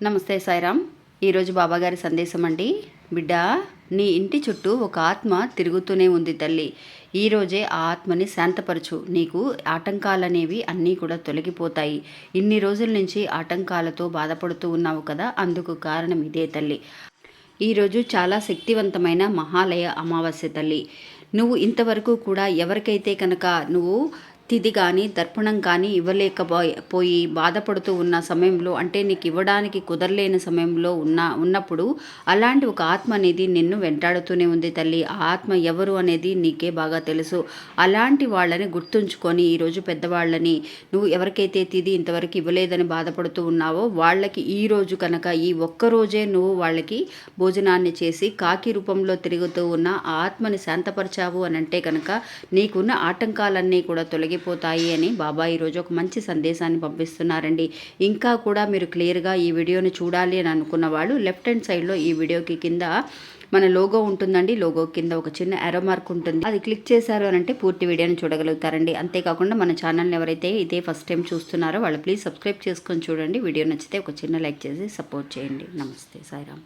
నమస్తే సాయిరామ్. ఈరోజు బాబాగారి సందేశం అండి బిడ్డ నీ ఇంటి చుట్టూ ఒక ఆత్మ తిరుగుతూనే ఉంది తల్లి. ఈరోజే ఆ ఆత్మని శాంతపరచు. నీకు ఆటంకాలనేవి అన్నీ కూడా తొలగిపోతాయి. ఇన్ని రోజుల నుంచి ఆటంకాలతో బాధపడుతూ ఉన్నావు కదా అందుకు కారణం ఇదే తల్లి. ఈరోజు చాలా శక్తివంతమైన మహాలయ అమావాస్య తల్లి. నువ్వు ఇంతవరకు కూడా ఎవరికైతే కనుక నువ్వు తిది కానీ దర్పణం కానీ ఇవ్వలేకపోయి పోయి బాధపడుతూ ఉన్న సమయంలో అంటే నీకు ఇవ్వడానికి కుదరలేని సమయంలో ఉన్న ఉన్నప్పుడు అలాంటి ఒక ఆత్మ అనేది నిన్ను వెంటాడుతూనే ఉంది తల్లి. ఆ ఆత్మ ఎవరు అనేది నీకే బాగా తెలుసు. అలాంటి వాళ్ళని గుర్తుంచుకొని ఈరోజు పెద్దవాళ్ళని నువ్వు ఎవరికైతే తిది ఇంతవరకు ఇవ్వలేదని బాధపడుతూ ఉన్నావో వాళ్ళకి ఈ రోజు కనుక ఈ ఒక్కరోజే నువ్వు వాళ్ళకి భోజనాన్ని చేసి కాకి రూపంలో తిరుగుతూ ఉన్న ఆ ఆత్మని శాంతపరిచావు అని అంటే కనుక నీకున్న ఆటంకాలన్నీ కూడా తొలగి తొలగిపోతాయి అని బాబా ఈరోజు ఒక మంచి సందేశాన్ని పంపిస్తున్నారండి. ఇంకా కూడా మీరు క్లియర్గా ఈ వీడియోని చూడాలి అని అనుకున్న వాళ్ళు లెఫ్ట్ హ్యాండ్ సైడ్లో ఈ వీడియోకి కింద మన లోగో ఉంటుందండి. లోగో కింద ఒక చిన్న ఎరో మార్క్ ఉంటుంది. అది క్లిక్ చేశారు అని అంటే పూర్తి వీడియోని చూడగలుగుతారండి. అంతేకాకుండా మన ఛానల్ని ఎవరైతే ఇదే ఫస్ట్ టైం చూస్తున్నారో వాళ్ళు ప్లీజ్ సబ్స్క్రైబ్ చేసుకొని చూడండి. వీడియో నచ్చితే ఒక చిన్న లైక్ చేసి సపోర్ట్ చేయండి. నమస్తే. సాయిరామ్.